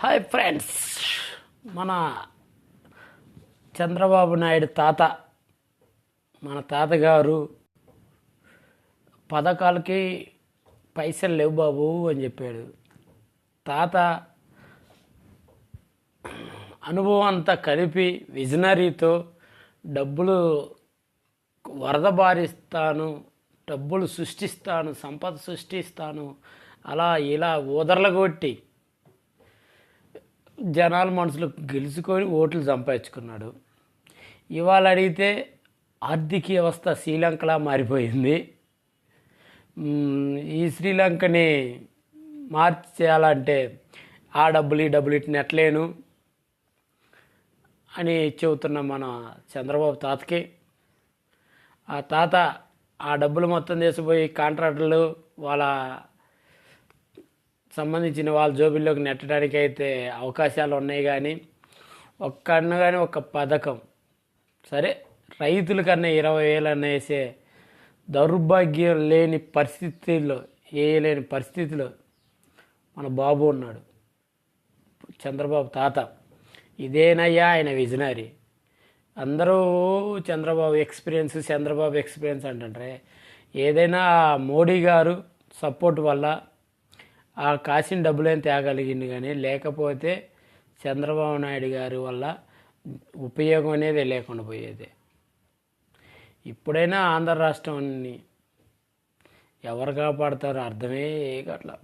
Hi friends. మన చంద్రబాబు నాయుడు తాత మన తాతగారు పథకాలకి పైసలు లేవు బాబు అని చెప్పాడు. తాత అనుభవం అంతా కలిపి విజనరీతో డబ్బులు వరద బారిస్తాను డబ్బులు సృష్టిస్తాను సంపద సృష్టిస్తాను అలా ఇలా ఊదర్లగొట్టి జనాల మనసులు గెలుచుకొని ఓట్లు సంపాదించుకున్నాడు. ఇవాళ అడిగితే ఆర్థిక వ్యవస్థ శ్రీలంకలా మారిపోయింది. ఈ శ్రీలంకని మార్చేయాలంటే ఆ డబ్బులు ఈ డబ్బులు ఇటు నెట్లేను అని చెబుతున్న మన చంద్రబాబు తాతకి. ఆ తాత ఆ డబ్బులు మొత్తం తీసిపోయి కాంట్రాక్టర్లు వాళ్ళ సంబంధించిన వాళ్ళ జోబుల్లోకి నెట్టడానికి అయితే అవకాశాలు ఉన్నాయి కానీ ఒక్కన్న కానీ ఒక పథకం. సరే రైతుల కన్నా ఇరవై వేలు అన్న వేసే దౌర్భాగ్యం లేని పరిస్థితుల్లో వేయలేని పరిస్థితిలో మన బాబు ఉన్నాడు. చంద్రబాబు తాత. ఇదేనయ్యా ఆయన విజనరీ. అందరూ చంద్రబాబు ఎక్స్పీరియన్స్ చంద్రబాబు ఎక్స్పీరియన్స్ అంటుంటారే ఏదైనా మోడీ గారు సపోర్ట్ వల్ల ఆ కాసిన డబ్బులేం తేగలిగింది కానీ లేకపోతే చంద్రబాబు నాయుడు గారి వల్ల ఉపయోగం అనేది లేకుండా పోయేది. ఇప్పుడైనా ఆంధ్ర రాష్ట్రాన్ని ఎవరు కాపాడతారో అర్థమే కావట్లా.